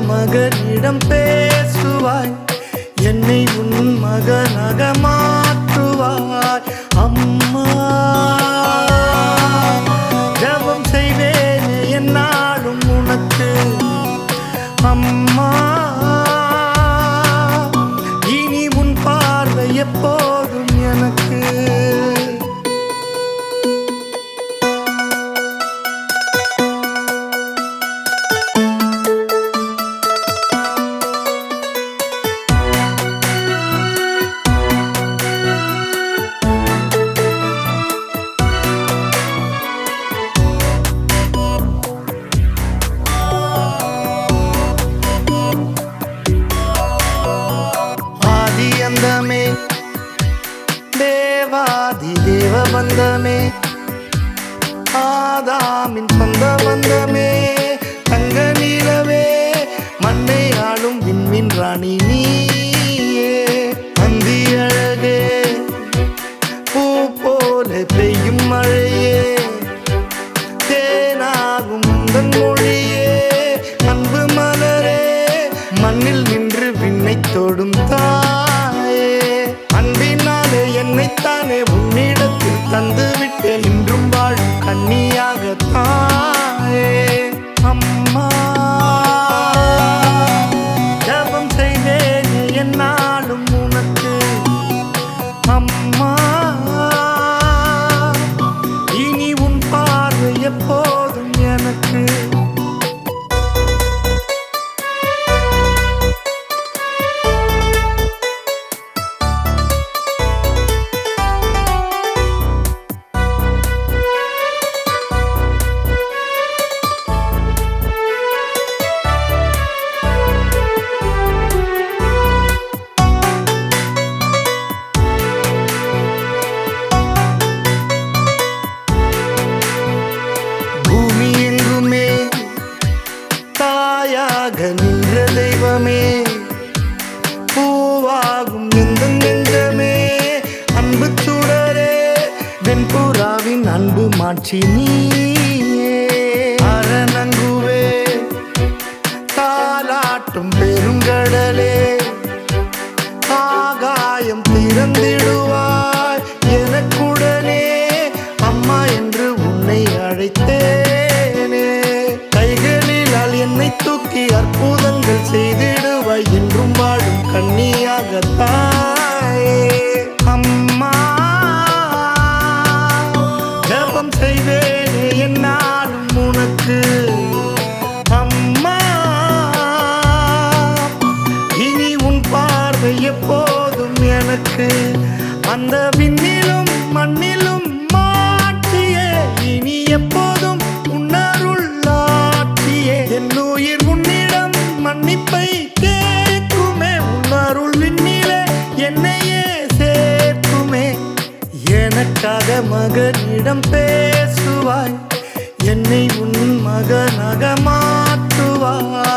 மகனிடம் பேசுவாய். என்னை உன் மகனாக மாற்றுவாய். அம்மா ராதாமின் சொந்த வந்தமே தங்க நிலவே மண்ணை ஆளும் விண்மின் ராணி நீ. என்றும் வாழும் கண்ணியாக தாயே அம்மா. நின்ற தெய்வமே பூவாகும் எந்த நெஞ்சமே. அன்பு சுடரே வெண்புறாவின் அன்பு மாற்றி நீயே. அரணங்குவே தாலாட்டும் பெருங்கடலே. ஆகாயம் திறந்திடுவாய் எனக்குடனே. அம்மா என்று உன்னை அழைத்தே மகனிடம் பேசுவாய். என்னை உன் மகனாக மாற்றுவாய்.